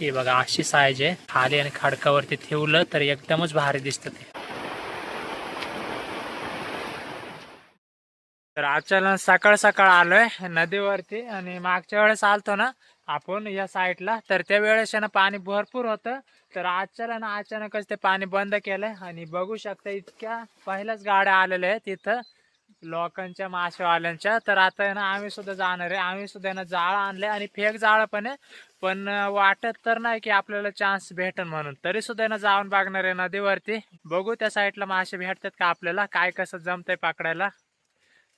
हे बघा अशी साईज आहे खाली आणि खडकावरती ठेवलं तर एकदमच भारी दिसत ते. अचानक सकाळ सकाळ आलोय नदीवरती आणि मागच्या वेळेस आलतो ना आपण या साईडला. तर त्या वेळेस आहे ना पाणी भरपूर होतं. तर आजच्याला ना अचानकच ते पाणी बंद केलंय आणि बघू शकता इतक्या पहिल्याच गाड्या आलेल्या आहेत तिथं लोकांच्या मासेवाल्यांच्या. तर आता आहे ना आम्ही सुद्धा जाणार आहे. आम्ही सुद्धा ना जाळं आणलंय आणि फेक जाळं पण आहे. पण वाटत तर नाही की आपल्याला चान्स भेटन म्हणून. तरी सुद्धा ना जाऊन बघणार आहे नदीवरती. बघू त्या साईडला मासे भेटतात का आपल्याला? काय कसं जमतंय पकडायला?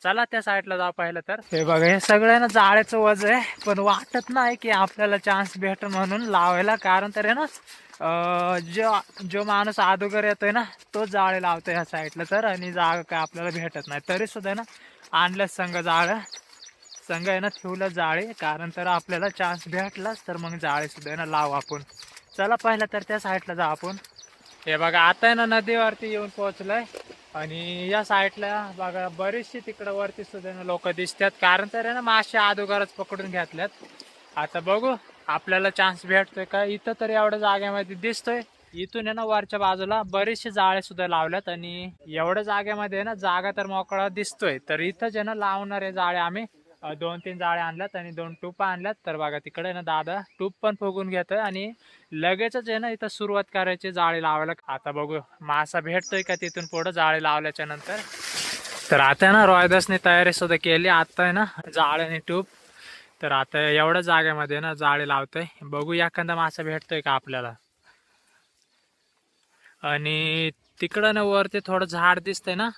चला त्या साईडला जाऊ पाहिलं तर. हे बघा हे सगळं ना जाळ्याचं वज आहे पण वाटत नाही की आपल्याला चान्स भेट म्हणून लावायला. कारण तर आहे ना जो जो माणूस अदोगर येतोय ना तो जाळे लावतो ह्या साईडला तर आणि जागा काय आपल्याला भेटत नाही. तरी सुद्धा ना आणलं संघ जाळं. संघ आहे ना ठेवलं जाळे. कारण तर आपल्याला चान्स भेटलाच तर मग जाळे सुद्धा आहे ना लावू आपण. चला पहिलं तर त्या साईडला जाऊ आपण. हे बघा आता आहे ना नदीवरती येऊन पोहोचलोय. आणि या साईडला बघा बरीचशी तिकडं वरती सुद्धा लोक दिसतात. कारण तर आहे ना मासे अदोगरच पकडून घेतल्यात. आता बघू आपल्याला चान्स भेटतोय का? इथं तर एवढ्या जागेमध्ये दिसतोय. इथून आहे ना वरच्या बाजूला बरेचसे जाळे सुद्धा लावल्यात. आणि एवढ्या जागेमध्ये आहे ना जागा तर मोकळा दिसतोय. तर इथंच आहे ना लावणारे जाळे आम्ही अ, दोन तीन जाळे आणल्यात आणि दोन टूप आणल्यात. तर बघा तिकडे ना दादा टूप पण फुगून घेतोय आणि लगेचच आहे ना इथं सुरुवात करायची जाळी लावायला. आता बघू मासा भेटतोय का तिथून पुढे जाळी लावल्याच्या नंतर? तर आता आहे ना रॉयदासने तयारी सुद्धा केली. आता आहे ना जाळ आणि टूप. तर आता एवढ्या जागेमध्ये ना जाळी लावतोय. बघू एखादा मासा भेटतोय का आपल्याला. आणि तिकडं ना वरती थोडं झाड दिसतंय ना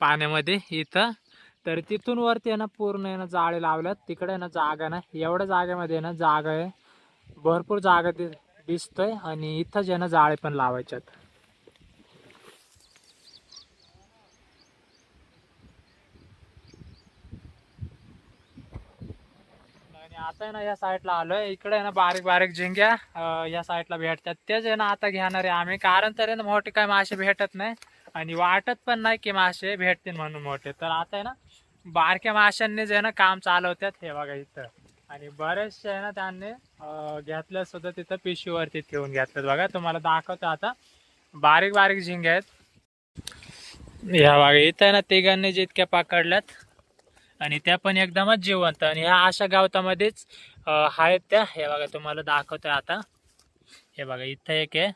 पाण्यामध्ये इथं. तर तिथून वरती आहे ना पूर्ण आहे ना जाळे लावल्यात. तिकडे आहे ना जागा नाही. एवढ्या जागेमध्ये ना जागा आहे. भरपूर जागा दि दिसतोय आणि इथं जे ना जाळे पण लावायच्यात. आणि आता आहे ना या साईडला आलोय. इकडे आहे ना बारीक बारीक झिंग्या या साईडला भेटतात. तेच आहे ना आता घेणार आहे आम्ही. कारण तर आहे ना मोठे काय मासे भेटत नाही. आणि वाटत पण नाही की मासे भेटतील म्हणून मोठे. तर आता आहे ना बारक्या माशांनी जे आहे ना काम चालवतात हे बघा इथं. आणि बरेचसे आहे ना त्यांनी अं, घेतलं सुद्धा तिथं पिशवीवरती ठेवून घेतलं बघा. तुम्हाला दाखवतो आता. बारीक बारीक झिंग आहेत. ह्या बघा इथं आहे ना तिघांनी जितक्या पकडल्यात आणि त्या पण एकदमच जिवंत. आणि ह्या अशा गावतामध्येच आहेत त्या. हे बघा तुम्हाला दाखवतोय आता. हे बघा इथं एक आहे.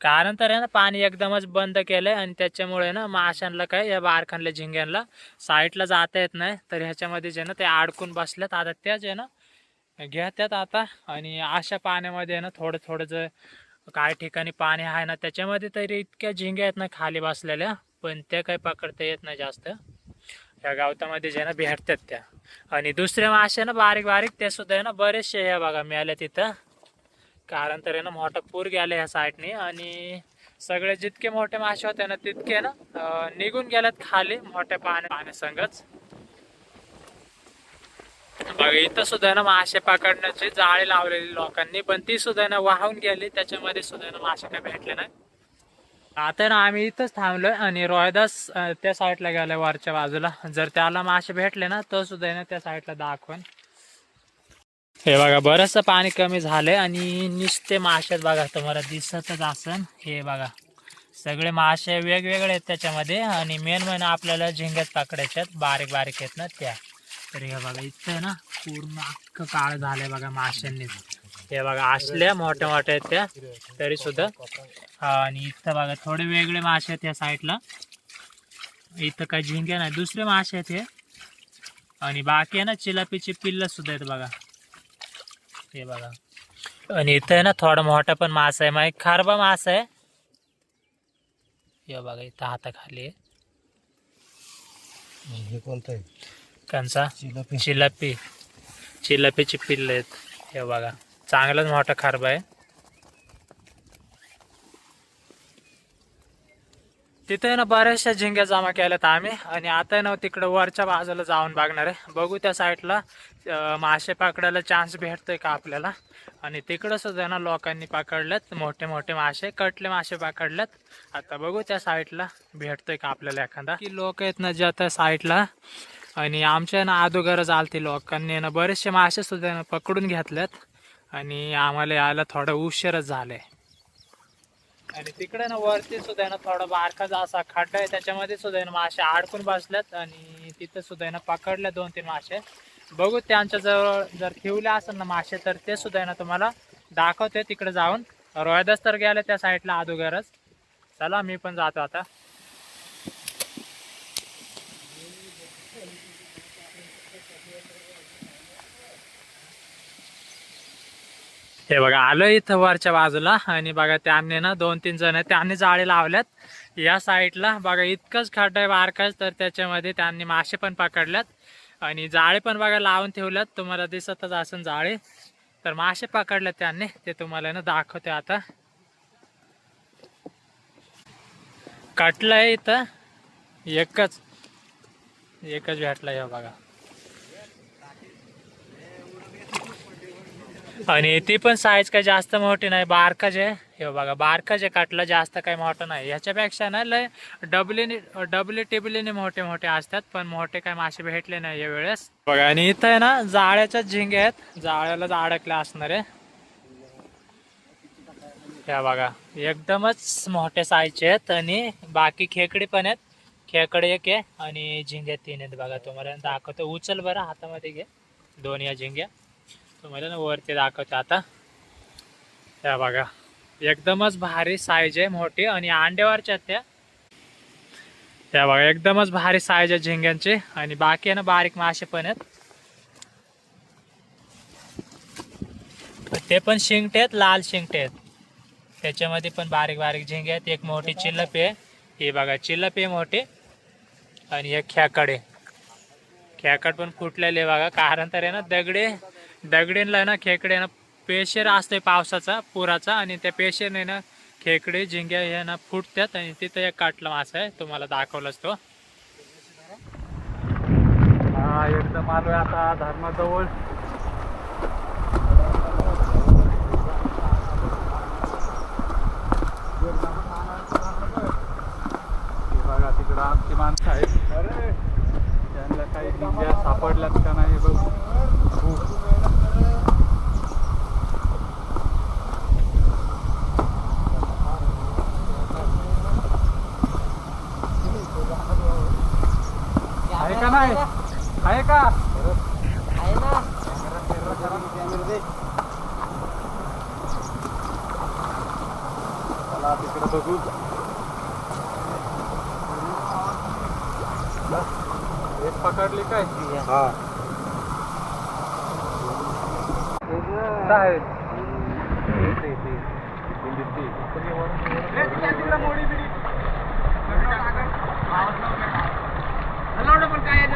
कारण तर आहे ना पाणी एकदमच बंद केलंय आणि त्याच्यामुळे ना माशांना काय या बारखानल्या झिंग्यांना साईडला जाता येत नाही. तर ह्याच्यामध्ये जे ना ते अडकून बसल्यात आता त्याच आहे ना घेतात आता. आणि अशा पाण्यामध्ये आहे ना थोडं थोडं जे काही ठिकाणी पाणी आहे ना त्याच्यामध्ये तरी इतक्या झिंग्या आहेत ना खाली बसलेल्या. पण त्या काही पकडता येत नाही जास्त. ह्या गावतामध्ये जे ना भेटतात त्या. आणि दुसरे मासे ना बारीक बारीक ते सुद्धा आहे ना बरेचसे हे बघा मिळाले तिथं. कारण तर आहे ना मोठा पूर गेले ह्या साईडने आणि सगळे जितके मोठे मासे होते ना तितके ना निघून गेल्यात खाली मोठ्या पाण्या पाण्यासंगच बघा इथं सुद्धा ना मासे पकडण्याची जाळी लावलेली लोकांनी पण ती सुद्धा ना वाहून गेली त्याच्यामध्ये सुद्धा ना मासे काय भेटले नाही आता ना आम्ही इथंच थांबलोय आणि रोयदास त्या साईडला गेलाय वरच्या बाजूला. जर त्याला मासे भेटले ना तर सुद्धा ना त्या साईडला दाखवून. हे बघा बरंचसं पाणी कमी झालंय आणि नुसते मासे आहेत बघा तुम्हाला दिसतच असन. हे बघा सगळे मासे वेगवेगळे आहेत त्याच्यामध्ये आणि मेन म्हणजे आपल्याला झिंग्यात पकडायच्या आहेत बारीक बारीक आहेत ना त्या. तर हे बघा इथं आहे ना पूर्ण अख्खं काळ झालंय बघा माशांनी हे बघा असल्या मोठ्या मोठ्या आहेत त्या तरी सुद्धा. हा आणि इथं बघा थोडे वेगळे मासे आहेत या साईडला इथं काही झिंग्या नाही दुसरे मासे आहेत हे. आणि बाकी आहे ना चिलापीची पिल्ल सुद्धा आहेत बघा. हे बघा. आणि इथं आहे ना थोडा मोठा पण मासा आहे एक खारबा मासा आहे. हे बघा इथं हाताखाली हे कोणतं आहे? कंचा चिलापी चिलापी चिलापीची पिल्ल आहेत. हे बघा चांगलाच मोठा खारबा आहे. तिथे ना बऱ्याचशा झिंग्या जमा केल्यात आम्ही. आणि आता ना तिकडं वरच्या बाजूला जाऊन बघणार आहे. बघू त्या साईडला मासे पकडायला चान्स भेटतोय का आपल्याला? आणि तिकडं सुद्धा ना लोकांनी पकडलेत मोठे मोठे मासे कटले मासे पकडलेत आता बघू त्या साईडला भेटतोय का आपल्याला एखादा. की लोक आहेत ना ज्या त्या साईडला आणि आमच्या ना अदोगरच आलती लोकांनी ना बरेचसे मासे सुद्धा ना पकडून घेतलेत आणि आम्हाला यायला थोडं उशीरच झालंय. आणि तिकडे ना वरती सुद्धा आहे ना थोडा बारकाचा असा खड्डा आहे त्याच्यामध्ये सुद्धा आहे ना मासे अडकून बसल्यात आणि तिथं सुद्धा आहे ना पकडल्या दोन तीन मासे. बघू त्यांच्या जवळ जर ठेवले असेल ना मासे तर ते सुद्धा आहे ना तुम्हाला दाखवते तिकडे जाऊन. रोयदास तर गेले त्या साईडला अदोगरच. चला मी पण जातो आता. हे बघा आलं इथं वरच्या बाजूला. आणि बघा त्यांनी ना दोन तीन जण त्यांनी जाळे लावल्यात. या साईडला बघा इतकंच खड्डा आहे बारकाच तर त्याच्यामध्ये त्यांनी मासे पण पकडल्यात. आणि जाळे पण बघा लावून ठेवल्यात. तुम्हाला दिसतच असेल जाळे. तर मासे पकडल्यात त्यांनी ते तुम्हाला ना दाखवते आता. कटलंय इथं. एकच. एकच भेटलाय हे बघा. आणि ती पण साईज काही जास्त मोठी नाही बारकाच आहे हे बघा बारकाच आहे काटलं जास्त काही मोठं नाही. याच्यापेक्षा ना लय डबलीने डबली टिबलीने मोठे मोठे असतात पण मोठे काही मासे भेटले नाही या वेळेस बघा आणि इथं आहे ना जाळ्याच्या झिंगे आहेत. जाळ्यालाच अडकले असणार आहे. ह्या बघा एकदमच मोठे साईजचे आहेत आणि बाकी खेकडे पण आहेत. खेकडे एक आहे आणि झिंग्या तीन आहेत बघा तुम्हाला दाखवतो. उचल बरं हातामध्ये घे. दोन या झिंग्या. तुम्हाला ना वरती दाखवते आता. त्या बघा. एकदमच भारी साईज आहे मोठी आणि अंड्यावरच्या आहेत त्या. त्या बघा एकदमच भारी साईज आहे झिंग्यांची. आणि बाकी आहे ना बारीक मासे पण आहेत. ते पण शिंगटे आहेत लाल शिंगटे आहेत. त्याच्यामध्ये पण बारीक बारीक झिंगे आहेत. एक मोठी चिल्लपी आहे. ही बघा चिल्लपी आहे मोठी. आणि एक आहे खेकड पण फुटलेले बघा. कारण तर आहे ना दगडे. दगडींला ना खेकडे ना पेशर असते पावसाचा पुराचा आणि त्या पेशरने ना खेकडे झिंग्या हे ना फुटतात आणि तिथं एक काटला मासा आहे तुम्हाला दाखवलाच तो. हा एकदम आलोय आता धर्माजवळ. बघा तिकडं आमची माणसं आहेत. त्यांना काही झिंग्या सापडल्यात का नाही बघ. आहे. का नाही आहे का? चला तिकडे बघू. एक पकडली काय? हा. आहे मला दाखवतो पकड पकडायला किती अरे अरे अरे लगेच एक दुसरं पण ती नारपुडीवर काढ मला नारपुडी काढणार येतात रे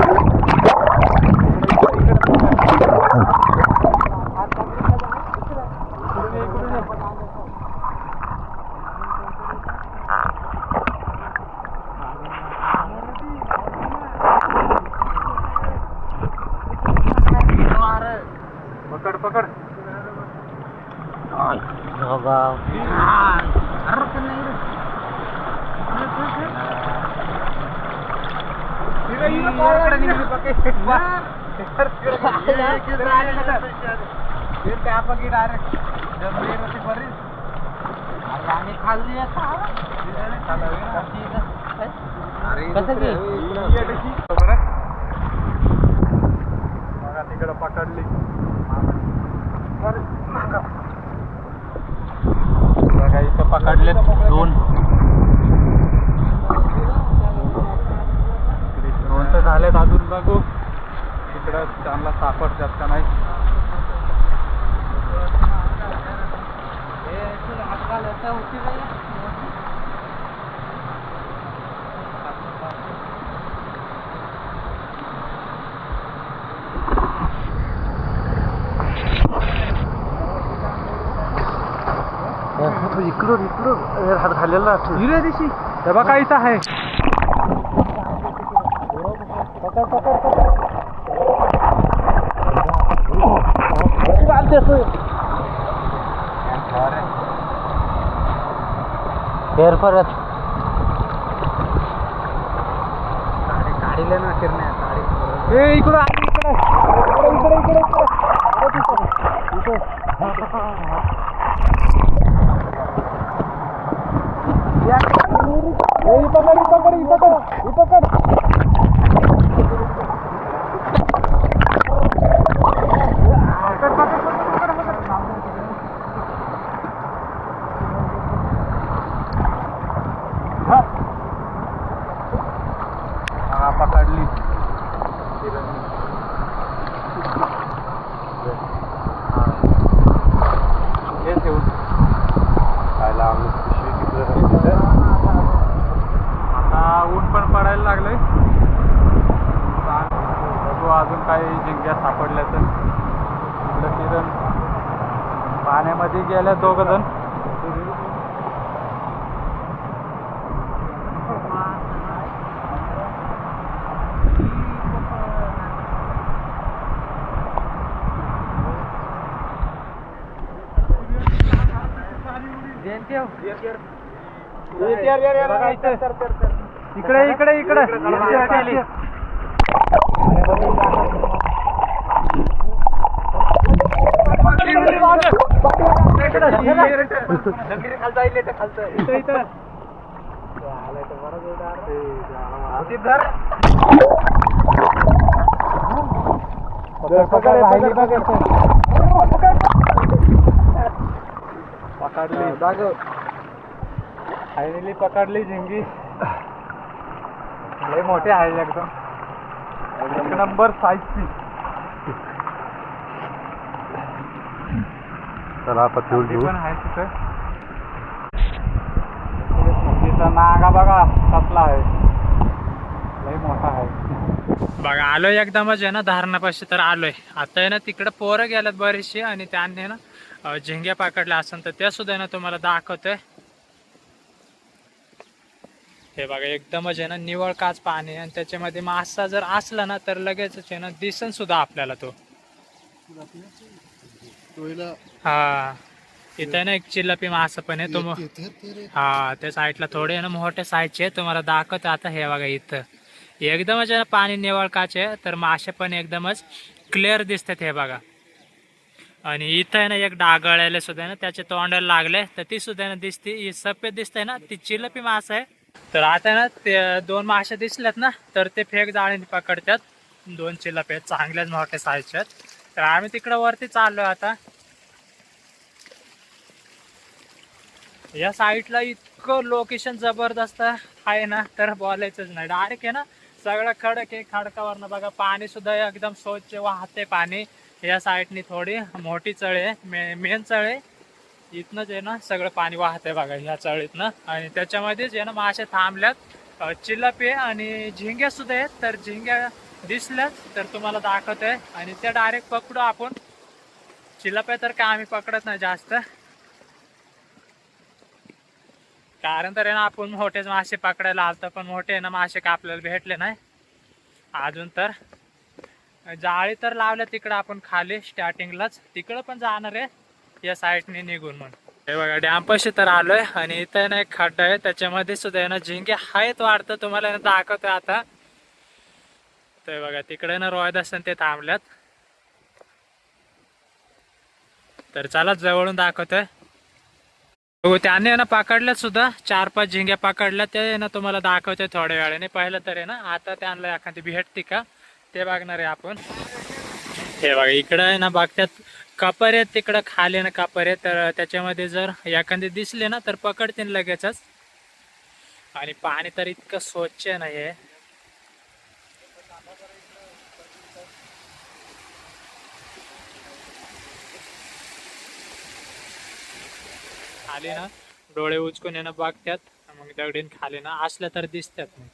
Thank you. जमली तिकडं पकडली. बघा इथं पकडले दोन. झालेत अजून बघू. इकडं चांगला सापड जास्त नाही? इकडून इकडून. हात घालेला हिरे दिशी ते बघा इथं आहे. फेर परत. गाडीला ना फिरण्या गाडी ए इकडे इकडे इकडे इकडे इकडे पकड पकड पकड पकड हा पकडली हे ठेवून आता ऊन पण पडायला लागलंय बघू अजून काही जिंक्या सापडल्या तर इकडं किरण पाण्यामध्ये गेल्या दोघ जण इकडे इकडे इकडे। पकडली. फायनली पकडली झिंगी लय मोठे आहे एकदम. एक नंबर साईजची चला आता फ्यूल ती घेऊ. नागा बघा कसला आहे. लय मोठा आहे. बघा आलोय एकदमच आहे ना धारणापाशी तर आलोय. आता आहे ना तिकडे पोरं गेल्यात बरीचशी आणि त्यांनी ना झिंग्या पकडल्या असेल तर त्या सुद्धा ना तुम्हाला दाखवतोय. हे बघा एकदमच आहे ना निवळ काच पाणी आणि त्याच्यामध्ये मासा जर असला ना तर लगेच आहे ना दिसन सुद्धा आपल्याला तो. हा इथं ना एक चिल्लपी मासा पण आहे तो मग हा त्या साईडला थोडे ना मोठ्या साईजचे तुम्हाला दाखवतो आता हे बघा इथं. एकदमच पाणी निवळ काच आहे तर मासे पण एकदमच क्लिअर दिसतात हे बघा. आणि इथं आहे ना एक डागळायला सुद्धा ना त्याच्या तोंडाला लागले तर ती सुद्धा ना दिसते ही सफेद दिसते ना ती चिलपी मास आहे. तर आता ना ते दोन मासे दिसल्यात ना तर ते फेक जाळीने पकडतात. दोन चिलपे आहेत चांगल्याच मोठ्या साईजचे तर आम्ही तिकडं वरती चाललोय आता. या साईडला इतकं लोकेशन जबरदस्त आहे ना तर बोलायचंच नाही. डायरेक्ट आहे ना सगळं खडक आहे खडकावरनं बघा पाणी सुद्धा एकदम स्वच्छ वाहते पाणी. या साईडनी थोडी मोठी चळ आहे मे मेन आहे. इथनंच आहे ना सगळं पाणी वाहतंय बघा ह्या चळीतनं. आणि त्याच्यामध्येच आहे ना मासे थांबल्यात. चिलपे आणि झिंग्या सुद्धा आहेत तर झिंग्या दिसल्यात तर तुम्हाला दाखवतोय. आणि त्या डायरेक्ट पकडू आपण. चिलपे तर काय आम्ही पकडत नाही जास्त. कारण तर आहे ना आपण मोठेच मासे पकडायला आलतो पण मोठे ना मासे का आपल्याला भेटले नाही. अजून तर जाळी तर लावल्या तिकडं आपण खाली स्टार्टिंगलाच तिकडं पण जाणार आहे या साईडने निघून म्हणून. हे बघा डॅम पाशी तर आलोय आणि इथं ना एक खड्डा आहे त्याच्यामध्ये सुद्धा ना झिंगे आहेत वाढतं तुम्हाला ना दाखवतोय आता. ते बघा तिकडे ना रोयद असताना ते थांबल्यात. तर चला जवळून दाखवतोय. हो त्याने ना पकडल्यात सुद्धा. चार पाच झिंग्या पकडल्या. ते ना तुम्हाला दाखवते थोड्या वेळाने. पाहिलं तर आहे ना आता त्यांना एखादी भेटते का? ते बघणार आहे आपण. हे बघा इकडं आहे ना बघत्यात कापर आहेत तिकडं खाले ना कापर आहे तर त्याच्यामध्ये जर एखादी दिसले ना तर पकडतील लगेचच. आणि पाणी तर इतकं स्वच्छ नाही आहे खाली ना डोळे उचकून येणं बघतात मग दगडीन खाली ना असल्या तर दिसतात. मग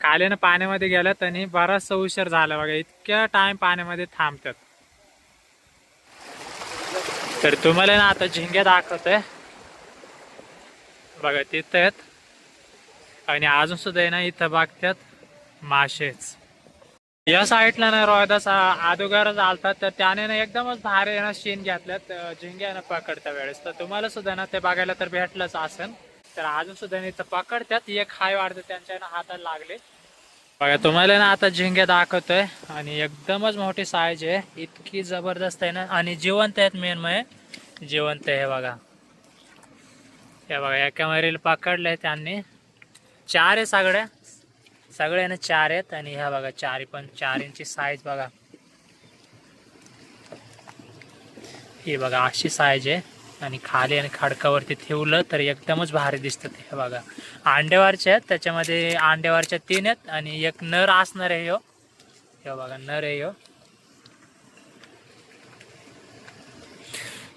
खाली ना पाण्यामध्ये गेल्यात त्यांनी बराचसा उशीर झाला बघा इतक्या टाइम पाण्यामध्ये थांबतात. तर तुम्हाला ना आता झिंगे दाखवतोय. बघा तिथं आणि अजून सुद्धा आहे ना इथं बघतात मासेच या साईडला ना रोहिदास अदोगरच आलतात तर त्याने ना एकदमच भारी ना शीन घेतल्यात झिंग्या ना पकडत्या वेळेस. तर तुम्हाला सुद्धा ना ते बघायला तर भेटलंच असेल. तर अजून सुद्धा इथं पकडत्यात एक हाय वाढतं त्यांच्या ना हातात लागले. बघा तुम्हाला ना आता झिंगे दाखवतोय. आणि एकदमच मोठी साईज आहे. इतकी जबरदस्त आहे ना. आणि जिवंत आहेत मेन म्हणजे जिवंत आहे हे बघा. हे बघा एका मरील पकडले त्यांनी. चार आहे सगळ्या सगळ्या ना चार आहेत आणि ह्या बघा चार पण चार इंची साईज बघा. हे बघा अशी साईज आहे. आणि खाली आणि खडकावरती ठेवलं तर एकदमच भारी दिसतं हे बघा. अंड्यावरच्या आहेत त्याच्यामध्ये अंड्यावरच्या तीन आहेत आणि एक नर असणार आहे हो हे बघा नर आहे हो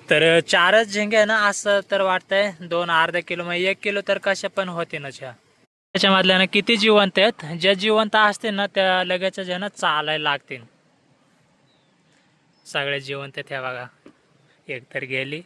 तर चारच झिंगे आहे ना असं तर वाटतंय. दोन अर्धा किलो मग एक किलो तर कशा पण होते ना ह्या. त्याच्यामधल्या ना किती जिवंत आहेत? ज्या जिवंत असतील ना त्या लगेच जे ना चालायला लागतील. सगळे जिवंत आहेत ह्या बघा. एक तर गेली.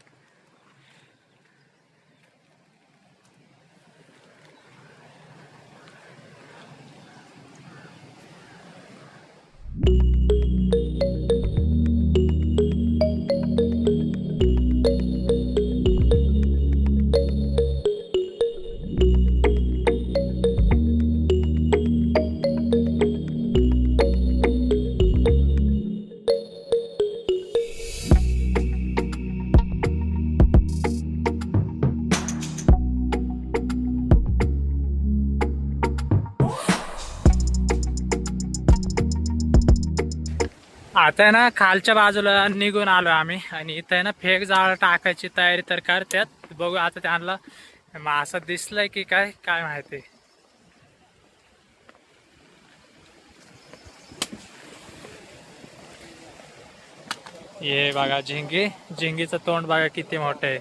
आता आहे ना खालच्या बाजूला निघून आलो आम्ही. आणि इथं आहे ना फेक जाळ टाकायची तयारी तर करतात. बघू आता त्यांना. मासा दिसलंय की काय काय माहिती. ये बघा झिंगी. झिंगीचं तोंड बघा किती मोठं आहे.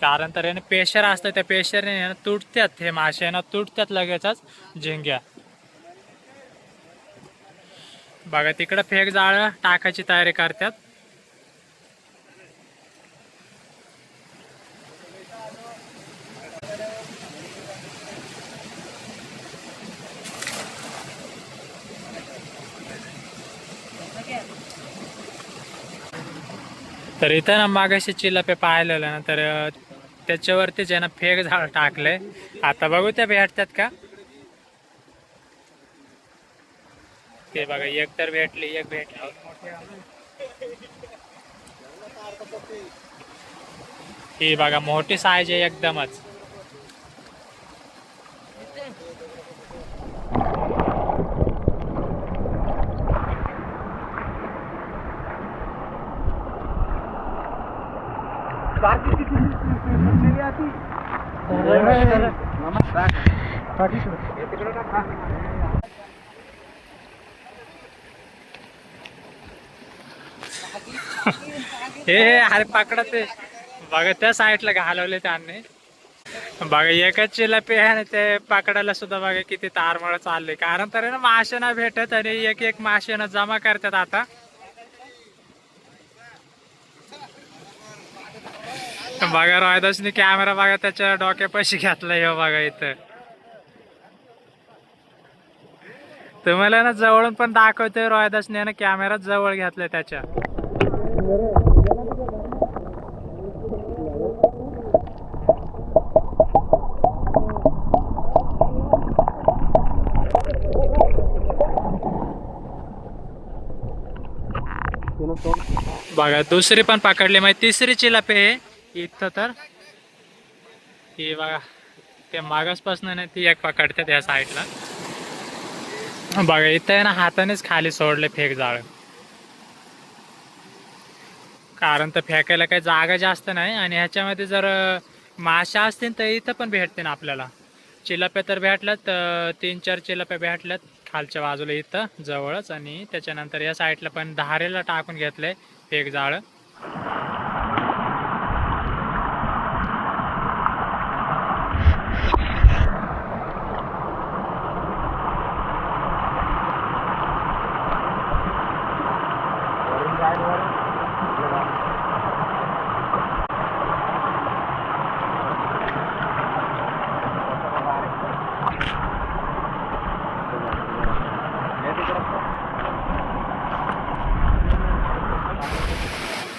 कारण तर याने पेशर असतं. त्या पेशरने ना तुटतात हे मासे आहे ना तुटतात लगेचच झिंग्या. बघा तिकडं फेक जाळं टाकायची तयारी करतात. तर इथं ना मागाशी चिलापे पाहिलेलं ना तर त्याच्यावरतीच आहे ना फेक झाड टाकलंय आता बघू त्या भेटतात का? ते बघा एक तर भेटली एक भेटली. ही बघा मोठी साईज आहे एकदमच. हे हे, अरे पकडा ते. बघा त्या साईडला घालवले त्यांनी. बघा एकच चिलापी आहे आणि ते पकडायला सुद्धा बघा किती तारमळ चालले कारण तर माशे ना मासे ना भेटत आणि एक एक मासे ना जमा करतात आता. बघा रॉयदासनी कॅमेरा बघा त्याच्या डोक्यापाशी घेतलाय हो बघा इथं. तुम्हाला ना जवळून पण दाखवतोय रॉयदासने ना कॅमेरा जवळ घेतलाय त्याच्या. बघा दुसरी पण पकडली. माहिती तिसरी चिलापी आहे. इथं तर ही बघा ते मागासपासून नाही ती एक पकडतात या साईडला. बघा इथं आहे ना हातानेच खाली सोडले फेक जाळ. कारण तर फेकायला काही जागा जास्त नाही. आणि ह्याच्यामध्ये जर माशा असतील तर इथं पण भेटते ना आपल्याला. चिलाप्या तर भेटल्यात तीन चार चिलाप्या भेटल्यात खालच्या बाजूला इथं जवळच. आणि त्याच्यानंतर या साईडला पण धारेला टाकून घेतलंय एक जाळं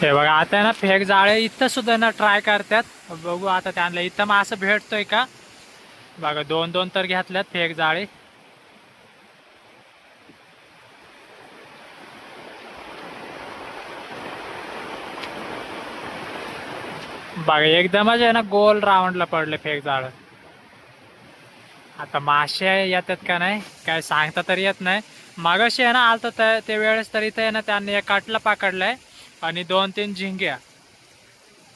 हे बघा आता आहे ना फेक जाळे इथं सुद्धा ना ट्राय करतात. बघू आता त्यांना इथं मग असं भेटतोय का? बघा दोन दोन तर घेतल्यात फेक जाळे. बघा एकदमच आहे ना गोल राऊंडला पडले फेक जाळ. आता मासे येतात का नाही काय सांगता तर येत नाही. मागाशी आहे ना आलतं त्या वेळेस तर इथे ना त्यांनी एक काटला पकडलाय. आणि दोन तीन झिंग्या.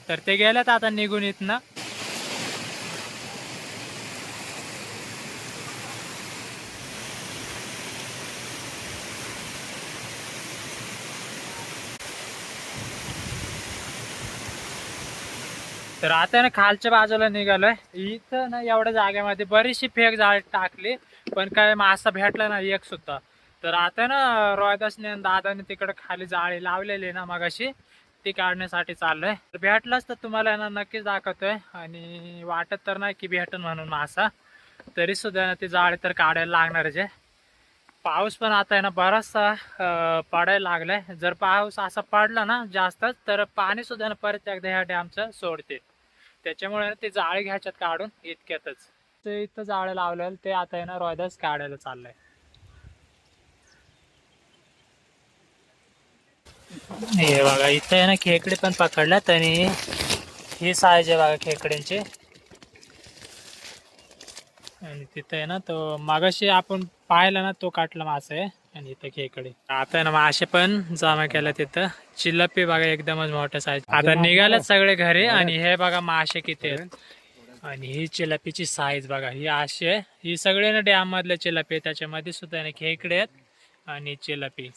तर ते गेल्यात आता निघून इथनं. तर आता ना खालच्या बाजूला निघालोय. इथं ना एवढ्या जागेमध्ये बरीचशी फेक जाळ टाकली पण काय मासा भेटला नाही एक सुद्धा. तर आता ना रोहिदासने दादाने तिकडे खाली जाळी लावलेली ना मगाशी ती काढण्यासाठी चाललोय. तर भेटलाच तर तुम्हाला ना नक्कीच दाखवतोय. आणि वाटत तर नाही की भेटन म्हणून मासा तरी सुद्धा ना ती जाळी तर काढायला लागणारच आहे. पाऊस पण आता आहे ना बराचसा पडायला लागलाय. जर पाऊस असा पडला ना जास्तच तर पाणी सुद्धा ना परत एकदा ह्या डॅमचं सोडते त्याच्यामुळे ना ते जाळी घ्यायच्यात काढून इतक्यातच. ते इथं जाळे लावलेलं ते आता आहे ना रोयदास काढायला चाललंय. हे बघा इथं आहे ना खेकडे पण पकडल्यात आणि ही साईज आहे बघा खेकड्यांची. आणि तिथं आहे ना तो मागाशी आपण पाहिला ना तो काटला मासा आहे आणि इथं खेकडे. आता आहे ना मासे पण जमा केला तिथं चिल्लपी बघा एकदमच मोठ्या साईज आता निघालेत सगळे घरी आणि हे बघा मासे किती आहेत. आणि ही चिलापीची साईज बघा ही अशी आहे. ही सगळे ना डॅम मधले चिलापी आहे. त्याच्यामध्ये सुद्धा ना खेकडे आहेत आणि चिलापी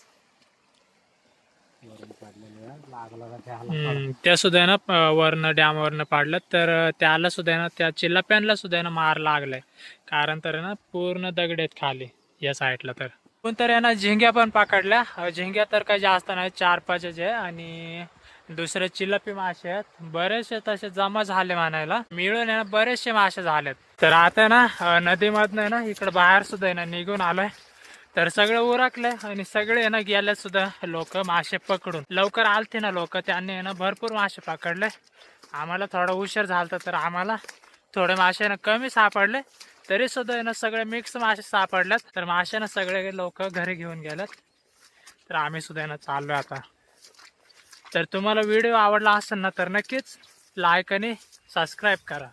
हम्म, त्या सुद्धा आहे ना वरनं डॅम वरनं पाडलं तर त्याला सुद्धा आहे ना त्या चिल्लाप्यांना सुद्धा आहे ना मार लागलाय. कारण तर आहे ना पूर्ण दगड आहेत खाली या साईडला तर. पण तर आहे ना झिंग्या पण पकडल्या. अं, झिंग्या तर काही जास्त नाही चार पाच आहे. आणि दुसरे चिल्लपी मासे आहेत. बरेचसे तसे जमा झाले म्हणायला. मिळून आहे ना बरेचसे मासे झालेत. तर आता ना अं, नदीमधनं आहे ना इकडे बाहेर सुद्धा आहे ना निघून आलोय. तर सगळं उरकलंय आणि सगळे ना गेले सुद्धा लोक मासे पकडून. लवकर आलते ना लोक त्यांनी ना भरपूर मासे पकडले. आम्हाला थोडा उशीर झाला तर आम्हाला थोडे मासे ना कमी सापडले. तरी सुद्धा ना सगळे मिक्स मासे सापडलेत. तर मासे ना सगळे लोक घरी घेऊन गेलेत. तर आम्ही सुद्धा आहे ना चाललोय आता. तर तुम्हाला व्हिडिओ आवडला असेल ना तर नक्कीच लाईक आणि सबस्क्राईब करा.